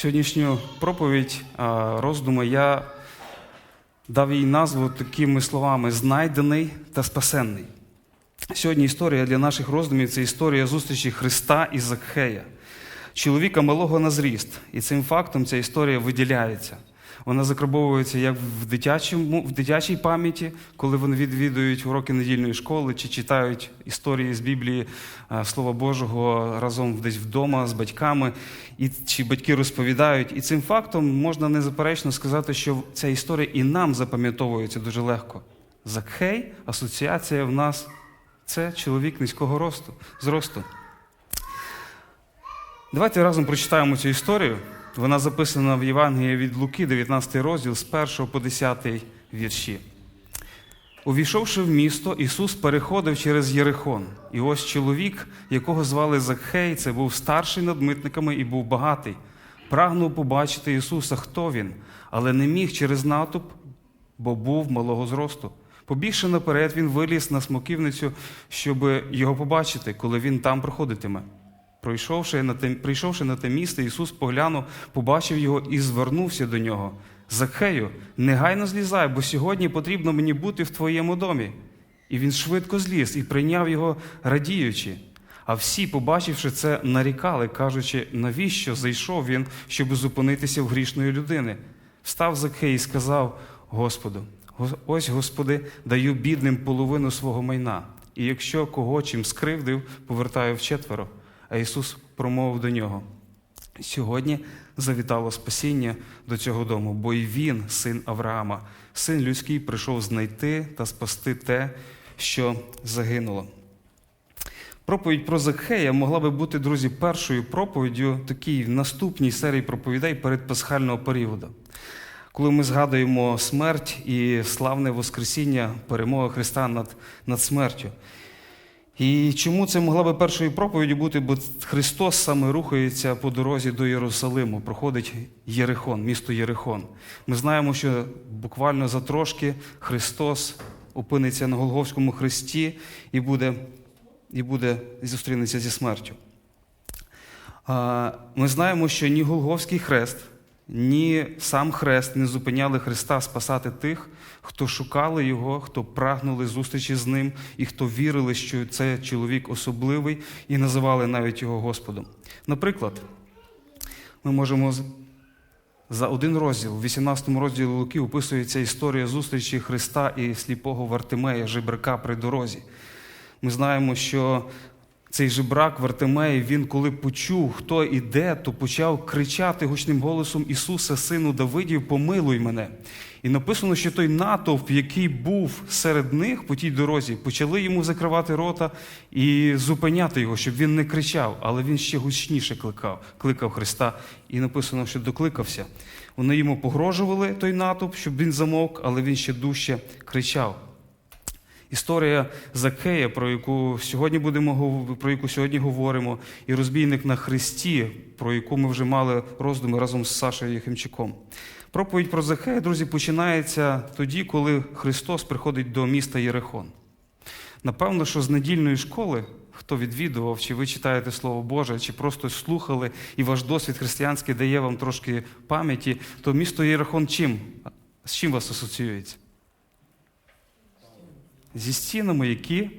Сьогоднішню проповідь роздуму я дав їй назву такими словами: знайдений та спасенний. Сьогодні історія для наших роздумів це історія зустрічі Христа і Закхея, чоловіка малого на зріст. І цим фактом ця історія виділяється. Вона закарбовується як в, дитячому, в дитячій пам'яті, коли вони відвідують уроки недільної школи чи читають історії з Біблії е, Слова Божого разом десь вдома з батьками, і чи батьки розповідають. І цим фактом можна незаперечно сказати, що ця історія і нам запам'ятовується дуже легко. Закхей, асоціація в нас це чоловік низького росту, зросту. Давайте разом прочитаємо цю історію. Вона записана в Євангелії від Луки, 19 розділ з 1 по 10 вірші. Увійшовши в місто, Ісус переходив через Єрихон. І ось чоловік, якого звали Закхей, це був старший над митниками і був багатий. Прагнув побачити Ісуса, хто він, але не міг через натовп, бо був малого зросту. Побігши наперед, він виліз на смоківницю, щоб його побачити, коли він там проходитиме. Пройшовши на те, прийшовши на те місце, Ісус поглянув, побачив його і звернувся до нього. Закхею, негайно злізай, бо сьогодні потрібно мені бути в твоєму домі. І він швидко зліз і прийняв його, радіючи. А всі, побачивши це, нарікали, кажучи, навіщо зайшов він, щоб зупинитися в грішної людини. Встав Закхей і сказав Господу: ось, Господи, даю бідним половину свого майна, і якщо кого чим скривдив, повертаю вчетверо. А Ісус промовив до нього: сьогодні завітало спасіння до цього дому, бо й він, син Авраама, син людський, прийшов знайти та спасти те, що загинуло. Проповідь про Закхея могла би бути, друзі, першою проповіддю такій наступній серії проповідей перед пасхального періоду. Коли ми згадуємо смерть і славне Воскресіння, перемога Христа над, над смертю. І чому це могла би першою проповіддю бути? Бо Христос саме рухається по дорозі до Єрусалиму, проходить Єрихон, місто Єрихон. Ми знаємо, що буквально за трошки Христос опиниться на Голговському хресті і буде, і буде зустрінеться зі смертю. Ми знаємо, що ні Голговський хрест, ні сам хрест не зупиняли Христа спасати тих, хто шукали Його, хто прагнули зустрічі з ним, і хто вірили, що це чоловік особливий, і називали навіть його Господом. Наприклад, ми можемо за один розділ, в 18 розділі Луки, описується історія зустрічі Христа і сліпого Вартимея, жебрака при дорозі. Ми знаємо, що цей жебрак Вартимей, він, коли почув, хто іде, то почав кричати гучним голосом Ісуса, сину Давидів, помилуй мене. І написано, що той натовп, який був серед них по тій дорозі, почали йому закривати рота і зупиняти його, щоб він не кричав, але він ще гучніше кликав, кликав Христа. І написано, що докликався. Вони йому погрожували той натовп, щоб він замовк, але він ще дужче кричав. Історія Закея, про яку сьогодні будемо про яку сьогодні говоримо, і розбійник на Христі, про яку ми вже мали роздуми разом з Сашою Єхимчуком. Проповідь про Закея, друзі, починається тоді, коли Христос приходить до міста Єрихон. Напевно, що з недільної школи, хто відвідував, чи ви читаєте Слово Боже, чи просто слухали, і ваш досвід християнський дає вам трошки пам'яті, то місто Єрихон чим? З чим вас асоціюється? Зі стінами, які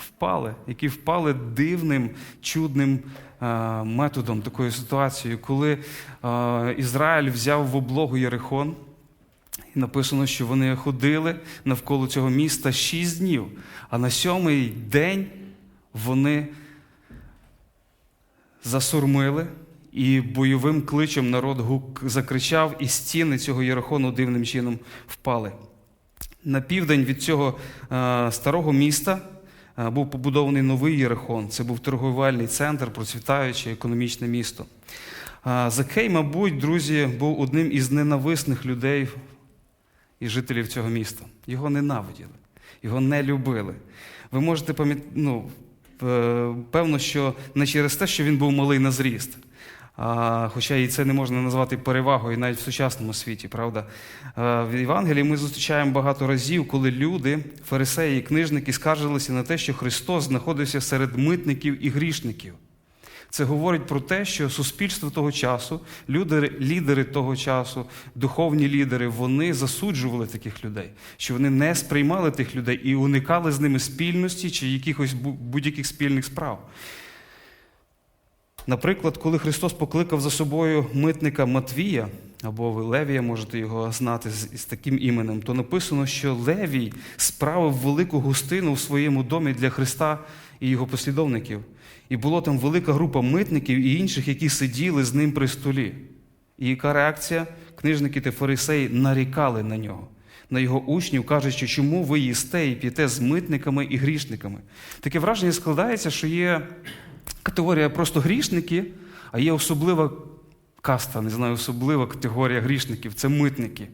впали, які впали дивним, чудним е, методом, такою ситуацією, коли е, Ізраїль взяв в облогу Єрихон, і написано, що вони ходили навколо цього міста шість днів, а на сьомий день вони засурмили. І бойовим кличем народ гук закричав, і стіни цього Єрихону дивним чином впали. На південь від цього е, старого міста е, був побудований новий Єрихон. Це був торговельний центр, процвітаюче економічне місто. Е, Закей, мабуть, друзі, був одним із ненависних людей і жителів цього міста. Його ненавиділи, його не любили. Ви можете пам'ятати, ну, певно, що не через те, що він був малий на зріст. Хоча і це не можна назвати перевагою навіть в сучасному світі, правда? В Євангелії ми зустрічаємо багато разів, коли люди, фарисеї і книжники скаржилися на те, що Христос знаходився серед митників і грішників. Це говорить про те, що суспільство того часу, люди, лідери того часу, духовні лідери, вони засуджували таких людей, що вони не сприймали тих людей і уникали з ними спільності чи якихось будь-яких спільних справ. Наприклад, коли Христос покликав за собою митника Матвія, або ви Левія можете його знати з, таким іменем, то написано, що Левій справив велику гостину в своєму домі для Христа і його послідовників. І було там велика група митників і інших, які сиділи з ним при столі. І яка реакція? Книжники та фарисеї нарікали на нього, на його учнів, кажучи, чому ви їсте і п'єте з митниками і грішниками. Таке враження складається, що є категорія просто грішники, а є особлива каста, не знаю, особлива категорія грішників це митники.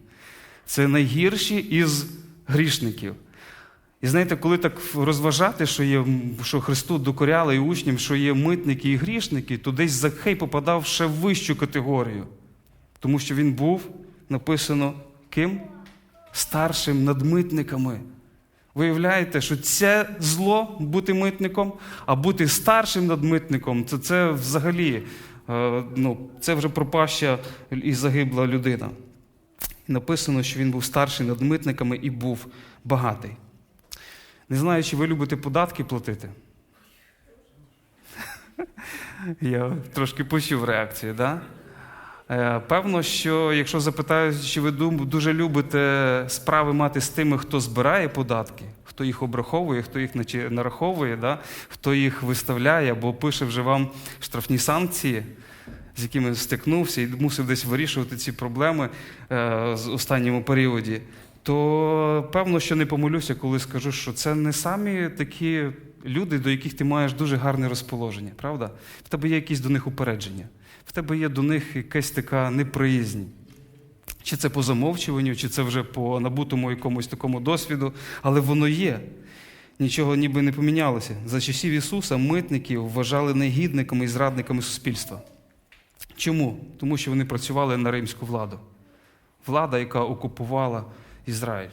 Це найгірші із грішників. І знаєте, коли так розважати, що є, що Христу докоряли і учням, що є митники і грішники, то десь Закхей попадав ще в вищу категорію. Тому що він був написано ким? Старшим над митниками. Виявляєте, що це зло бути митником, а бути старшим над митником це, це взагалі е, ну, це вже пропаща і загибла людина. Написано, що він був старший над митниками і був багатий. Не знаю, чи ви любите податки платити. Я трошки почув реакцію, так? Певно, що якщо запитають, чи ви дуже любите справи мати з тими, хто збирає податки, хто їх обраховує, хто їх нараховує, да? хто їх виставляє або пише вже вам штрафні санкції, з якими стикнувся і мусив десь вирішувати ці проблеми е, з останньому періоді, то певно, що не помилюся, коли скажу, що це не самі такі люди, до яких ти маєш дуже гарне розположення, правда? В тебе є якісь до них упередження, в тебе є до них якась така неприязнь. Чи це по замовчуванню, чи це вже по набутому якомусь такому досвіду, але воно є. Нічого ніби не помінялося. За часів Ісуса митників вважали негідниками і зрадниками суспільства. Чому? Тому що вони працювали на римську владу. Влада, яка окупувала Ізраїль.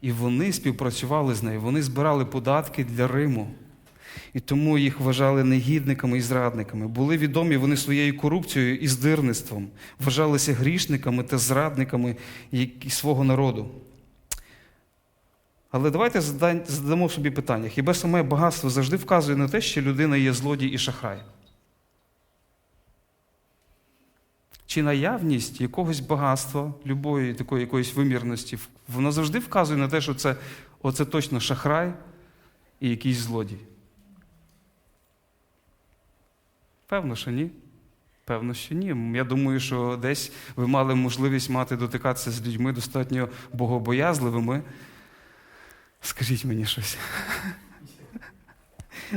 І вони співпрацювали з нею, вони збирали податки для Риму. І тому їх вважали негідниками і зрадниками. Були відомі вони своєю корупцією і здирництвом, вважалися грішниками та зрадниками свого народу. Але давайте задамо собі питання: хіба саме багатство завжди вказує на те, що людина є злодій і шахрай? Чи наявність якогось багатства, любої такої якоїсь вимірності, вона завжди вказує на те, що це оце точно шахрай і якийсь злодій? Певно, що ні. Певно, що ні. Я думаю, що десь ви мали можливість мати дотикатися з людьми достатньо богобоязливими. Скажіть мені щось.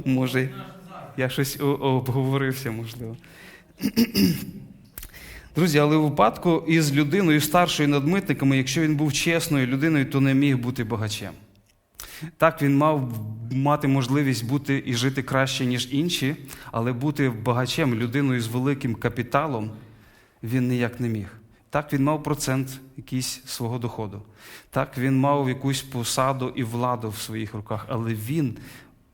Може, я щось обговорився, можливо. Друзі, але у випадку із людиною старшою над митниками, якщо він був чесною людиною, то не міг бути багачем. Так, він мав мати можливість бути і жити краще, ніж інші, але бути багачем, людиною з великим капіталом, він ніяк не міг. Так, він мав процент якийсь свого доходу. Так, він мав якусь посаду і владу в своїх руках, але він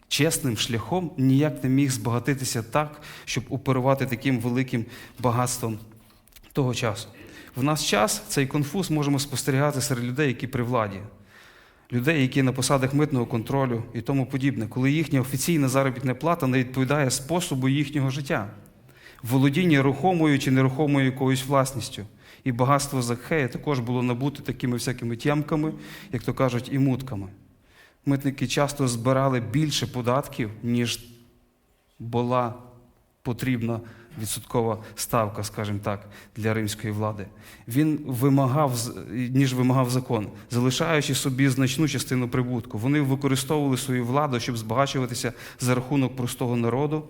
чесним шляхом ніяк не міг збагатитися так, щоб оперувати таким великим багатством того часу. В нас час цей конфуз можемо спостерігати серед людей, які при владі, людей, які на посадах митного контролю і тому подібне, коли їхня офіційна заробітна плата не відповідає способу їхнього життя, володіння рухомою чи нерухомою якоюсь власністю. І багатство Закхея також було набуте такими всякими тямками, як то кажуть, і мутками. Митники часто збирали більше податків, ніж була потрібна відсоткова ставка, скажімо так, для римської влади. Він вимагав, ніж вимагав закон, залишаючи собі значну частину прибутку. Вони використовували свою владу, щоб збагачуватися за рахунок простого народу.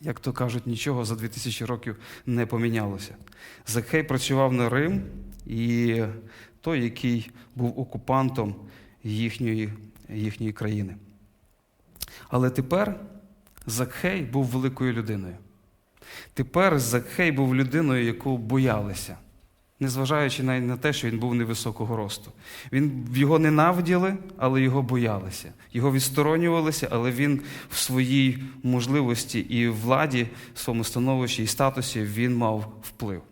Як то кажуть, нічого за 2000 років не помінялося. Закхей працював на Рим, і той, який був окупантом їхньої, їхньої країни. Але тепер Закхей був великою людиною. Тепер Закхей був людиною, яку боялися. незважаючи навіть на те, що він був невисокого росту. Він його ненавиділи, але його боялися. Його відсторонювалися, але він в своїй можливості і владі, в своєму становищі і статусі він мав вплив.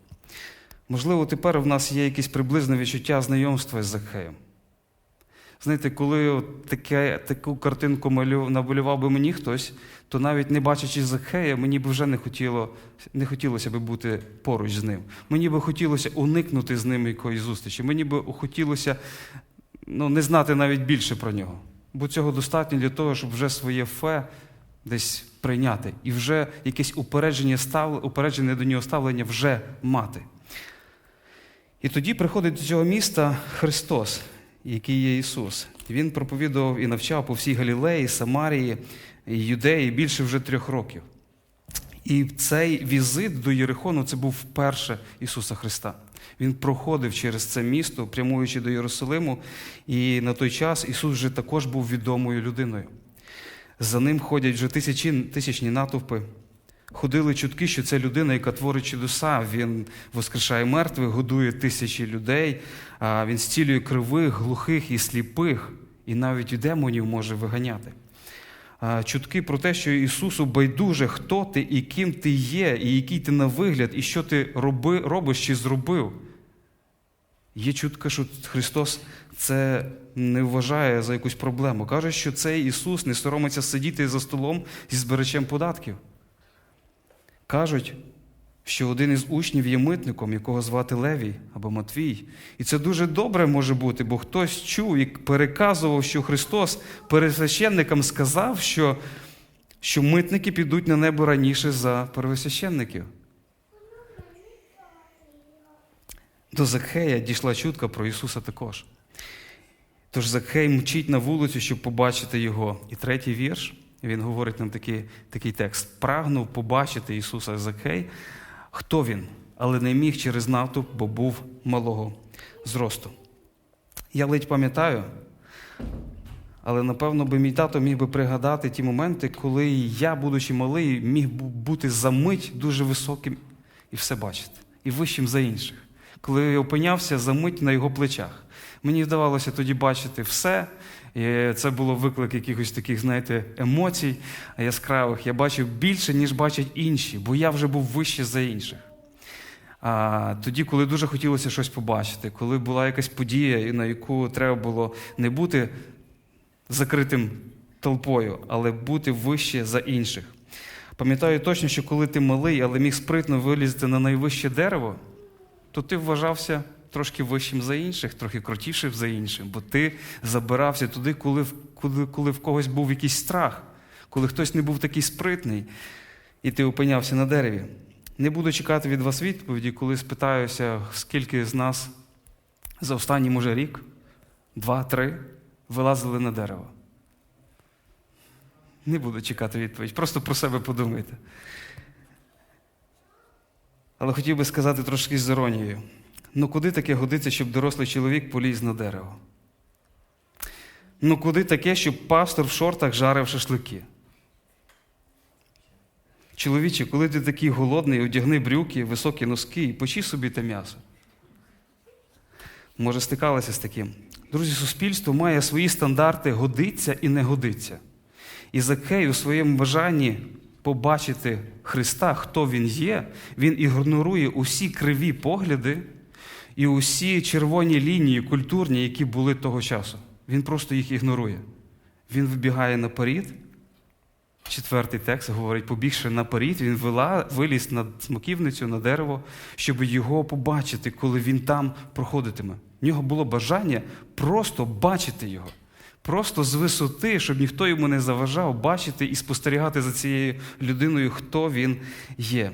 Можливо, тепер в нас є якесь приблизне відчуття знайомства з Закхеєм. Знаєте, коли от таке, таку картинку малю, намалював би мені хтось, то навіть не бачачи Закхея, мені б вже не, хотіло, не хотілося би бути поруч з ним. Мені би хотілося уникнути з ним якоїсь зустрічі. Мені би хотілося ну, не знати навіть більше про нього. Бо цього достатньо для того, щоб вже своє фе десь прийняти і вже якесь упередження, став, упереджене до нього ставлення вже мати. І тоді приходить до цього міста Христос, який є Ісус. Він проповідував і навчав по всій Галілеї, Самарії, Юдеї більше вже трьох років. І цей візит до Єрихону це був вперше Ісуса Христа. Він проходив через це місто, прямуючи до Єрусалиму, і на той час Ісус вже також був відомою людиною. За ним ходять вже тисячі, тисячні натовпи. Ходили чутки, що це людина, яка творить чудеса. Він воскрешає мертвих, годує тисячі людей, він зцілює кривих, глухих і сліпих, і навіть і демонів може виганяти. Чутки про те, що Ісусу байдуже, хто ти і ким ти є, і який ти на вигляд, і що ти роби, робиш чи зробив. Є чутка, що Христос це не вважає за якусь проблему. Каже, що цей Ісус не соромиться сидіти за столом зі збирачем податків. Кажуть, що один із учнів є митником, якого звати Левій або Матвій. І це дуже добре може бути, бо хтось чув і переказував, що Христос пересвященникам сказав, що, що митники підуть на небо раніше за первосвященників. До Закхея дійшла чутка про Ісуса також. Тож Закхей мчить на вулицю, щоб побачити його. І третій вірш, він говорить нам такий, такий текст: прагнув побачити Ісуса Закхей, хто він, але не міг через натовп, бо був малого зросту. Я ледь пам'ятаю, але напевно би мій тато міг би пригадати ті моменти, коли я, будучи малий, міг бути за мить дуже високим і все бачити, і вищим за інших. Коли я опинявся за мить на його плечах. Мені вдавалося тоді бачити все. І це було виклик якихось таких, знаєте, емоцій яскравих. Я бачив більше, ніж бачать інші, бо я вже був вище за інших. А тоді, коли дуже хотілося щось побачити, коли була якась подія, на яку треба було не бути закритим толпою, але бути вище за інших. Пам'ятаю точно, що коли ти малий, але міг спритно вилізти на найвище дерево, то ти вважався трошки вищим за інших, трохи крутішим за іншим, бо ти забирався туди, коли, коли, коли в когось був якийсь страх, коли хтось не був такий спритний, і ти опинявся на дереві. Не буду чекати від вас відповіді, коли спитаюся, скільки з нас за останній, може, рік, два-три вилазили на дерево. Не буду чекати відповідь, просто про себе подумайте. Але хотів би сказати трошки з іронією. Ну куди таке годиться, щоб дорослий чоловік поліз на дерево? Ну куди таке, щоб пастор в шортах жарив шашлики? Чоловіче, коли ти такий голодний, одягни брюки, високі носки і почи собі те м'ясо. Може, стикалися з таким. Друзі, суспільство має свої стандарти годиться і не годиться. І Закей у своєму бажанні побачити Христа, хто Він є, він ігнорує усі криві погляди і усі червоні лінії культурні, які були того часу. Він просто їх ігнорує. Він вибігає наперед. Четвертий текст говорить, побігши наперед, він вила, виліз на смоківницю, на дерево, щоб його побачити, коли він там проходитиме. В нього було бажання просто бачити його. Просто з висоти, щоб ніхто йому не заважав, бачити і спостерігати за цією людиною, хто він є.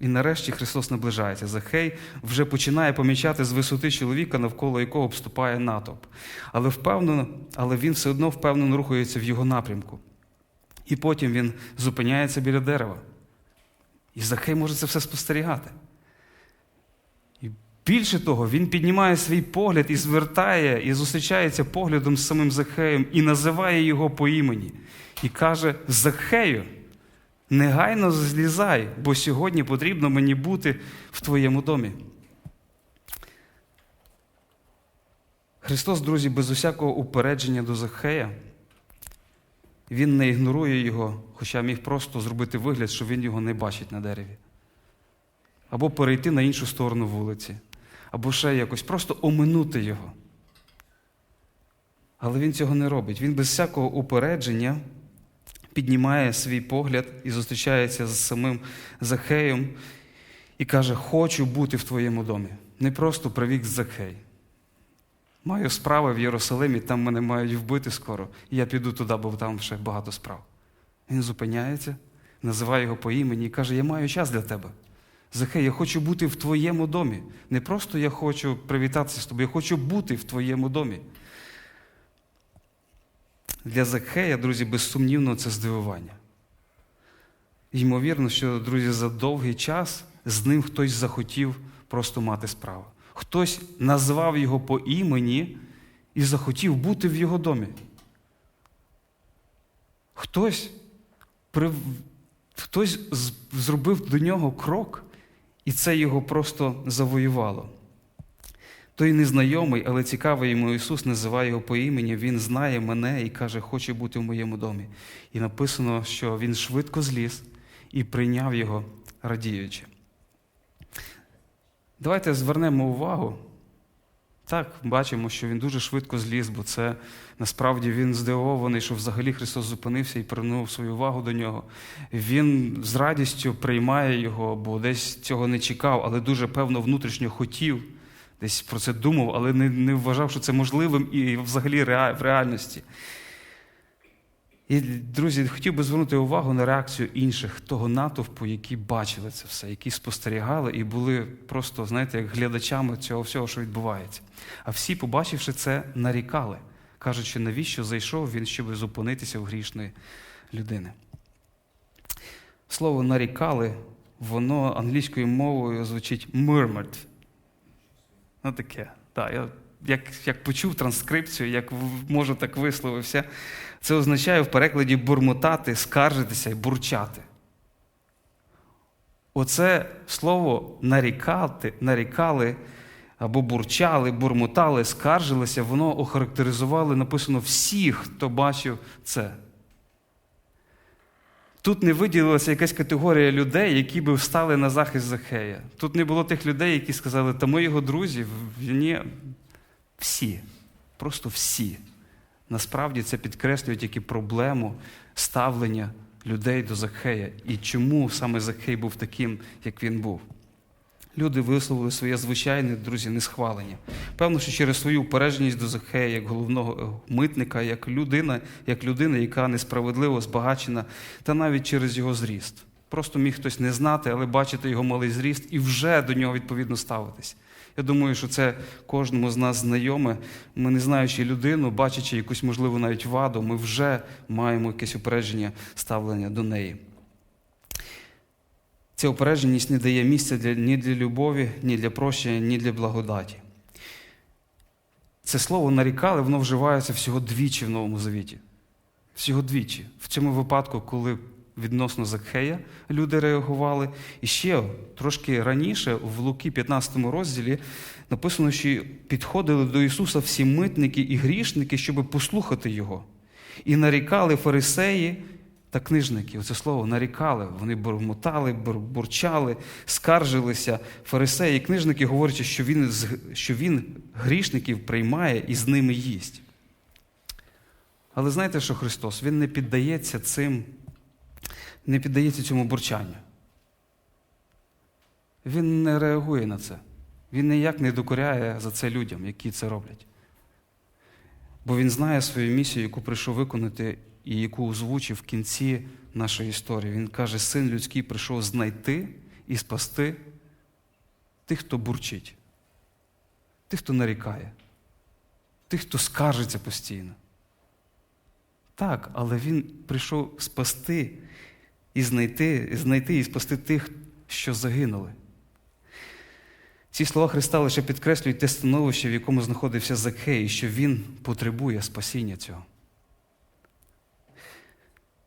І нарешті Христос наближається. Захей вже починає помічати з висоти чоловіка, навколо якого обступає натовп. Але впевнено, але він все одно впевнено рухається в його напрямку. І потім він зупиняється біля дерева. І Захей може це все спостерігати. І більше того, він піднімає свій погляд і звертає, і зустрічається поглядом з самим Захеєм і називає його по імені. І каже: Захею, негайно злізай, бо сьогодні потрібно мені бути в твоєму домі. Христос, друзі, без усякого упередження до Захея, Він не ігнорує його, хоча міг просто зробити вигляд, що він його не бачить на дереві. Або перейти на іншу сторону вулиці, або ще якось просто оминути його. Але він цього не робить. Він без всякого упередження піднімає свій погляд і зустрічається з самим Захеєм і каже: Хочу бути в твоєму домі. Не просто привік Захей. Маю справи в Єрусалимі, там мене мають вбити скоро, я піду туди, бо там ще багато справ. Він зупиняється, називає його по імені і каже: Я маю час для тебе. Захей, я хочу бути в твоєму домі. Не просто я хочу привітатися з тобою, я хочу бути в твоєму домі. Для Закхея, друзі, безсумнівно, це здивування. Ймовірно, що, друзі, за довгий час з ним хтось захотів просто мати справу. Хтось назвав його по імені і захотів бути в його домі. Хтось, при... хтось зробив до нього крок, і це його просто завоювало. Той незнайомий, але цікавий йому Ісус називає його по імені, Він знає мене і каже, хоче бути в моєму домі. І написано, що він швидко зліз і прийняв його, радіючи. Давайте звернемо увагу. Так, бачимо, що він дуже швидко зліз, бо це насправді він здивований, що взагалі Христос зупинився і привернув свою увагу до нього. Він з радістю приймає його, бо десь цього не чекав, але дуже певно внутрішньо хотів, десь про це думав, але не, не вважав, що це можливим і взагалі в реальності. І, друзі, хотів би звернути увагу на реакцію інших, того натовпу, які бачили це все, які спостерігали і були просто, знаєте, як глядачами цього всього, що відбувається. А всі, побачивши це, нарікали, кажучи, навіщо зайшов він, щоб зупинитися в грішної людини. Слово нарікали, воно англійською мовою звучить murmured. Ну таке. Так, я як, як почув транскрипцію, як можу, так висловився. Це означає в перекладі бурмотати, скаржитися і бурчати. Оце слово нарікати, нарікали або бурчали, бурмотали, скаржилися, воно охарактеризувало, написано всіх, хто бачив це. Тут не виділилася якась категорія людей, які би встали на захист Захея. Тут не було тих людей, які сказали, та ми його друзі, ні. Всі, просто всі. Насправді це підкреслює тільки проблему ставлення людей до Захея і чому саме Захей був таким, як він був. Люди висловили своє звичайне, друзі, несхвалення. Певно, що через свою упередженість до Захея, як головного е, митника, як людина, як людина, яка несправедливо збагачена, та навіть через його зріст. Просто міг хтось не знати, але бачити його малий зріст і вже до нього відповідно ставитись. Я думаю, що це кожному з нас знайоме. Ми, не знаючи людину, бачачи якусь, можливо, навіть ваду, ми вже маємо якесь упередження ставлення до неї. Ця упередженість не дає місця для, ні для любові, ні для прощення, ні для благодаті. Це слово нарікали, воно вживається всього двічі в Новому Завіті. Всього двічі. В цьому випадку, коли відносно Закхея люди реагували. І ще трошки раніше, в Луки 15 розділі, написано, що підходили до Ісуса всі митники і грішники, щоб послухати Його. І нарікали фарисеї та книжники. Оце слово нарікали. Вони бурмотали, бурчали, скаржилися. Фарисеї і книжники, говорячи, що він, що він грішників приймає і з ними їсть. Але знаєте, що Христос? Він не піддається цим, не піддається цьому бурчанню. Він не реагує на це. Він ніяк не докоряє за це людям, які це роблять. Бо він знає свою місію, яку прийшов виконати і яку озвучив в кінці нашої історії. Він каже: син людський прийшов знайти і спасти тих, хто бурчить, тих, хто нарікає, тих, хто скаржиться постійно. Так, але він прийшов спасти і знайти, знайти і спасти тих, що загинули. Ці слова Христа лише підкреслюють те становище, в якому знаходився Закхей, що він потребує спасіння цього.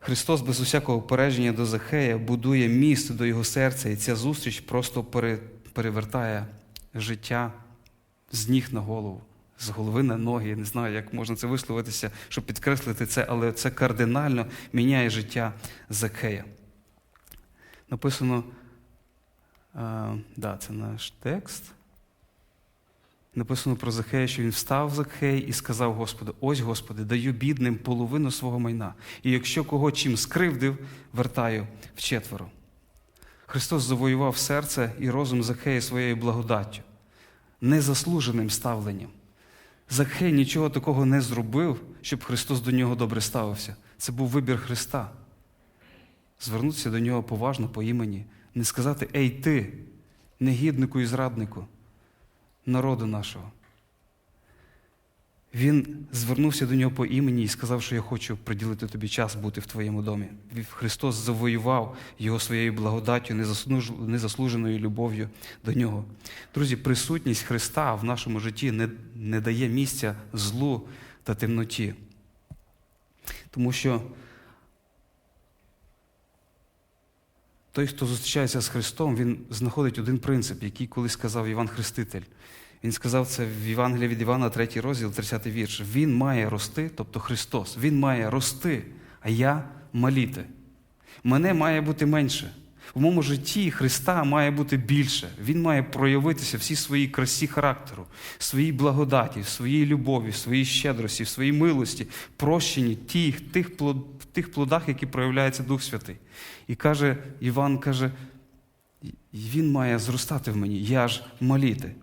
Христос без усякого попередження до Захея будує міст до його серця, і ця зустріч просто перевертає життя з ніг на голову, з голови на ноги. Я не знаю, як можна це висловитися, щоб підкреслити це, але це кардинально міняє життя Закхея. Написано, а, да, це наш текст. Написано про Захея, що він встав Захей і сказав Господу: Ось, Господи, даю бідним половину свого майна. І якщо кого чим скривдив, вертаю вчетверо. Христос завоював серце і розум Захея своєю благодаттю, незаслуженим ставленням. Захей нічого такого не зробив, щоб Христос до нього добре ставився. Це був вибір Христа. Звернутися до нього поважно по імені, не сказати Ей ти, негіднику і зраднику народу нашого. Він звернувся до нього по імені і сказав, що я хочу приділити тобі час бути в твоєму домі. Христос завоював його своєю благодаттю, незаслуженою любов'ю до нього. Друзі, присутність Христа в нашому житті не, не дає місця злу та темноті. Тому що той, хто зустрічається з Христом, він знаходить один принцип, який колись сказав Іван Хреститель. Він сказав це в Євангелії від Івана, 3 розділ, 30 вірш. Він має рости, тобто Христос, Він має рости, а я маліти. Мене має бути менше. В моєму житті Христа має бути більше. Він має проявитися всі своїй красі характеру, своїй благодаті, своїй любові, своїй щедрості, своїй милості, прощенні тих, тих, плод, тих плодах, які проявляється Дух Святий. І каже, Іван каже, він має зростати в мені, я ж маліти.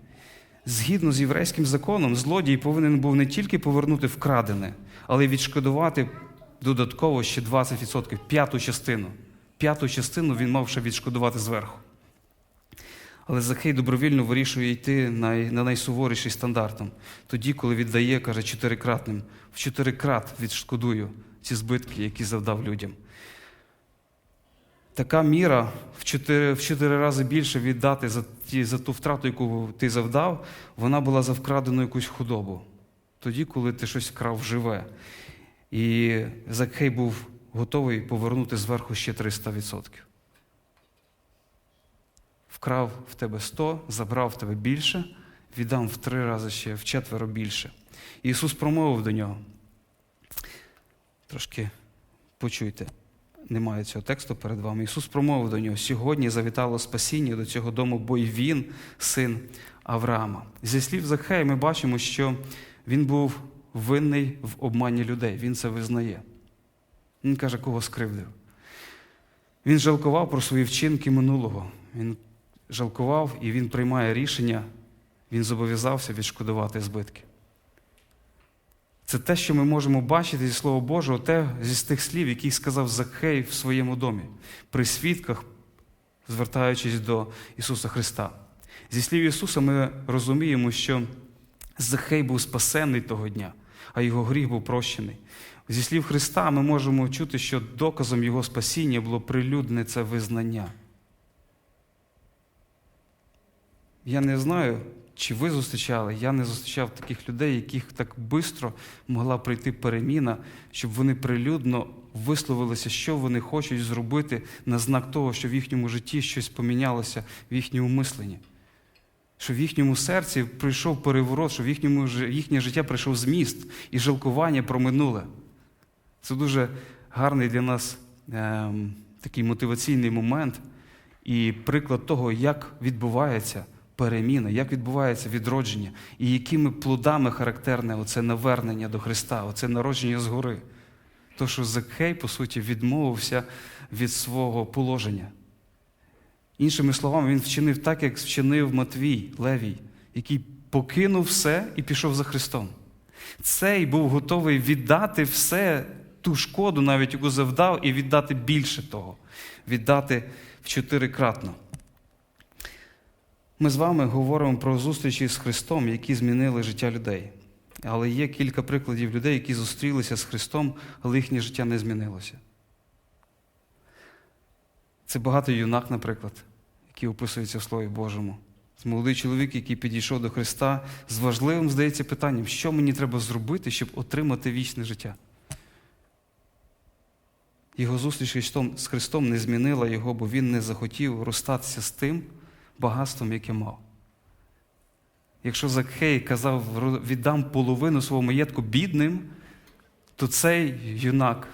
Згідно з єврейським законом, злодій повинен був не тільки повернути вкрадене, але й відшкодувати додатково ще 20%, п'яту частину. П'яту частину він мав ще відшкодувати зверху. Але Захей добровільно вирішує йти на найсуворіший стандартом. Тоді, коли віддає, каже, чотирикратним, в чотирикрат відшкодую ці збитки, які завдав людям. Така міра в чотири, в чотири рази більше віддати за ті, за ту втрату, яку ти завдав, вона була за вкрадену якусь худобу. Тоді, коли ти щось вкрав живе. І Закхей був готовий повернути зверху ще 300%. Вкрав в тебе 100, забрав в тебе більше, віддам в три рази ще, в четверо більше. Ісус промовив до нього. Трошки почуйте немає цього тексту перед вами. Ісус промовив до нього: сьогодні завітало спасіння до цього дому, бо й він син Авраама. Зі слів Захея ми бачимо, що він був винний в обмані людей. Він це визнає. Він каже, кого скривдив. Він жалкував про свої вчинки минулого. Він жалкував і він приймає рішення, він зобов'язався відшкодувати збитки. Це те, що ми можемо бачити зі Слова Божого, те зі тих слів, які сказав Закхей в своєму домі, при свідках, звертаючись до Ісуса Христа. Зі слів Ісуса, ми розуміємо, що Захей був спасенний того дня, а його гріх був прощений. Зі слів Христа ми можемо чути, що доказом Його спасіння було прилюдне це визнання. Я не знаю, чи ви зустрічали? Я не зустрічав таких людей, яких так швидко могла прийти переміна, щоб вони прилюдно висловилися, що вони хочуть зробити на знак того, що в їхньому житті щось помінялося в їхньому мисленні. Що в їхньому серці прийшов переворот, що в їхньому, їхнє життя прийшов зміст і жалкування про минуле. Це дуже гарний для нас е, такий мотиваційний момент і приклад того, як відбувається переміна, як відбувається відродження, і якими плодами характерне оце навернення до Христа, оце народження згори. То, що Закхей, по суті, відмовився від свого положення. Іншими словами, він вчинив так, як вчинив Матвій Левій, який покинув все і пішов за Христом. Цей був готовий віддати все, ту шкоду, навіть яку завдав, і віддати більше того, віддати в чотирикратно. Ми з вами говоримо про зустрічі з Христом, які змінили життя людей. Але є кілька прикладів людей, які зустрілися з Христом, але їхнє життя не змінилося. Це багато юнак, наприклад, які описуються в Слові Божому. Це молодий чоловік, який підійшов до Христа з важливим, здається, питанням, що мені треба зробити, щоб отримати вічне життя. Його зустріч з Христом не змінила його, бо він не захотів розстатися з тим багатством, яке мав. Якщо Закхей казав, віддам половину свого маєтку бідним, то цей юнак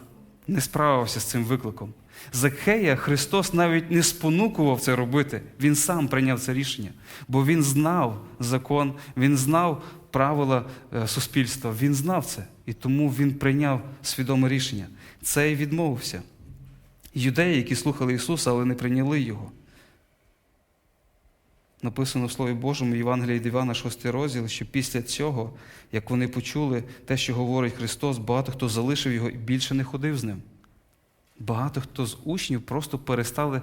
не справився з цим викликом. Закхея Христос навіть не спонукував це робити. Він сам прийняв це рішення, бо він знав закон, він знав правила е, суспільства, він знав це. І тому він прийняв свідоме рішення. Цей відмовився. Юдеї, які слухали Ісуса, але не прийняли Його. Написано в Слові Божому Євангелії від Івана, 6 розділ, що після цього, як вони почули те, що говорить Христос, багато хто залишив його і більше не ходив з ним. Багато хто з учнів просто перестали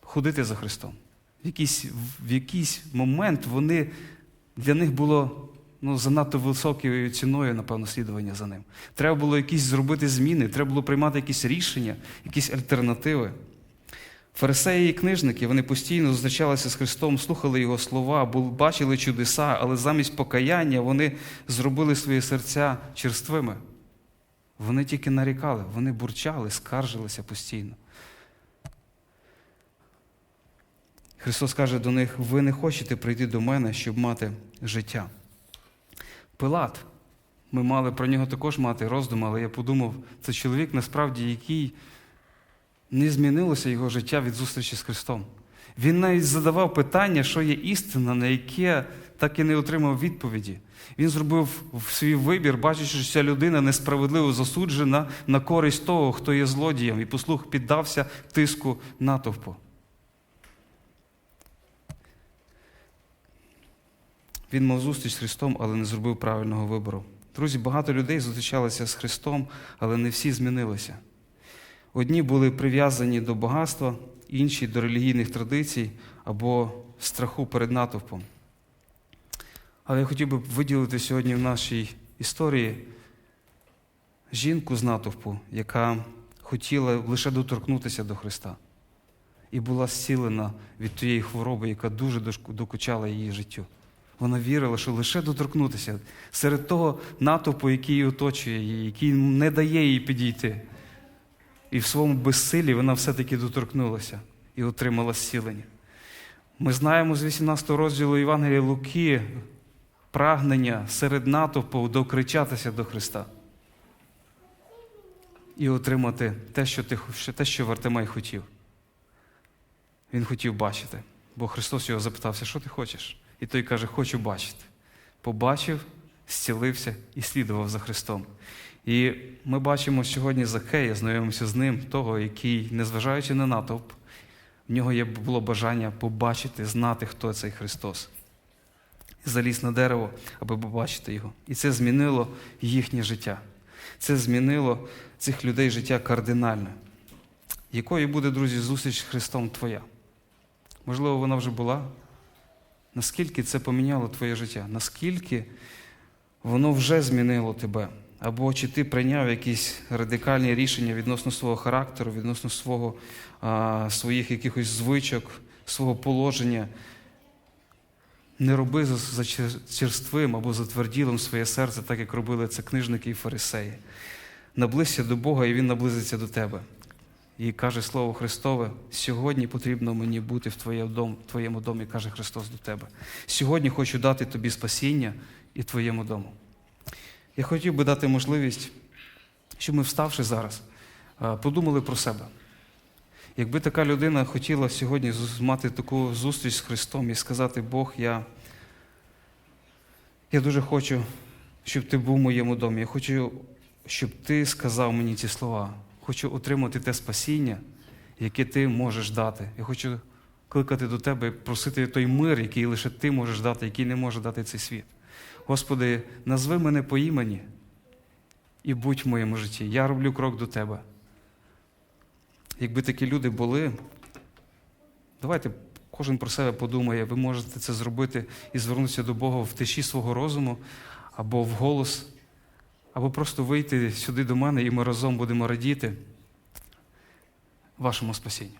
ходити за Христом. В якийсь, в якийсь момент вони, для них було ну, занадто високою ціною, напевно, слідування за ним. Треба було якісь зробити зміни, треба було приймати якісь рішення, якісь альтернативи. Фарисеї і книжники вони постійно зустрічалися з Христом, слухали Його слова, бачили чудеса, але замість покаяння вони зробили свої серця черствими. Вони тільки нарікали, вони бурчали, скаржилися постійно. Христос каже до них: ви не хочете прийти до мене, щоб мати життя. Пилат, ми мали про нього також мати роздум, але я подумав, це чоловік, насправді, який не змінилося його життя від зустрічі з Христом. Він навіть задавав питання, що є істина, на яке так і не отримав відповіді. Він зробив свій вибір, бачачи, що ця людина несправедливо засуджена на користь того, хто є злодієм, і послух піддався тиску натовпу. Він мав зустріч з Христом, але не зробив правильного вибору. Друзі, багато людей зустрічалися з Христом, але не всі змінилися. Одні були прив'язані до багатства, інші до релігійних традицій або страху перед натовпом. Але я хотів би виділити сьогодні в нашій історії жінку з натовпу, яка хотіла лише доторкнутися до Христа і була зцілена від тієї хвороби, яка дуже докучала її життю. Вона вірила, що лише доторкнутися серед того натовпу, який її оточує її, який не дає їй підійти. І в своєму безсилі вона все-таки доторкнулася і отримала зцілення. Ми знаємо з 18 розділу Євангелія Луки прагнення серед натовпу докричатися до Христа і отримати те, що ти, те, що Вартимай хотів. Він хотів бачити, бо Христос його запитався, що ти хочеш? І той каже, хочу бачити. Побачив, зцілився і слідував за Христом. І ми бачимо сьогодні Закея, знайомимося з ним, того, який, незважаючи на натовп, в нього є, було бажання побачити, знати, хто цей Христос. Заліз на дерево, аби побачити його. І це змінило їхнє життя. Це змінило цих людей життя кардинально. Якою буде, друзі, зустріч з Христом твоя? Можливо, вона вже була. Наскільки це поміняло твоє життя? Наскільки воно вже змінило тебе? Або чи ти прийняв якісь радикальні рішення відносно свого характеру, відносно свого, а, своїх якихось звичок, свого положення? Не роби за, за черствим або затверділим своє серце, так як робили це книжники і фарисеї. Наблизься до Бога, і Він наблизиться до тебе. І каже Слово Христове: сьогодні потрібно мені бути в твоєму домі, каже Христос до тебе. Сьогодні хочу дати тобі спасіння і твоєму дому. Я хотів би дати можливість, щоб ми, вставши зараз, подумали про себе. Якби така людина хотіла сьогодні мати таку зустріч з Христом і сказати, Бог, я, я дуже хочу, щоб ти був в моєму домі. Я хочу, щоб ти сказав мені ці слова. Хочу отримати те спасіння, яке ти можеш дати. Я хочу кликати до тебе, просити той мир, який лише ти можеш дати, який не може дати цей світ. Господи, назви мене по імені і будь в моєму житті. Я роблю крок до Тебе. Якби такі люди були, давайте кожен про себе подумає, ви можете це зробити і звернутися до Бога в тиші свого розуму або в голос, або просто вийти сюди до мене, і ми разом будемо радіти вашому спасінню.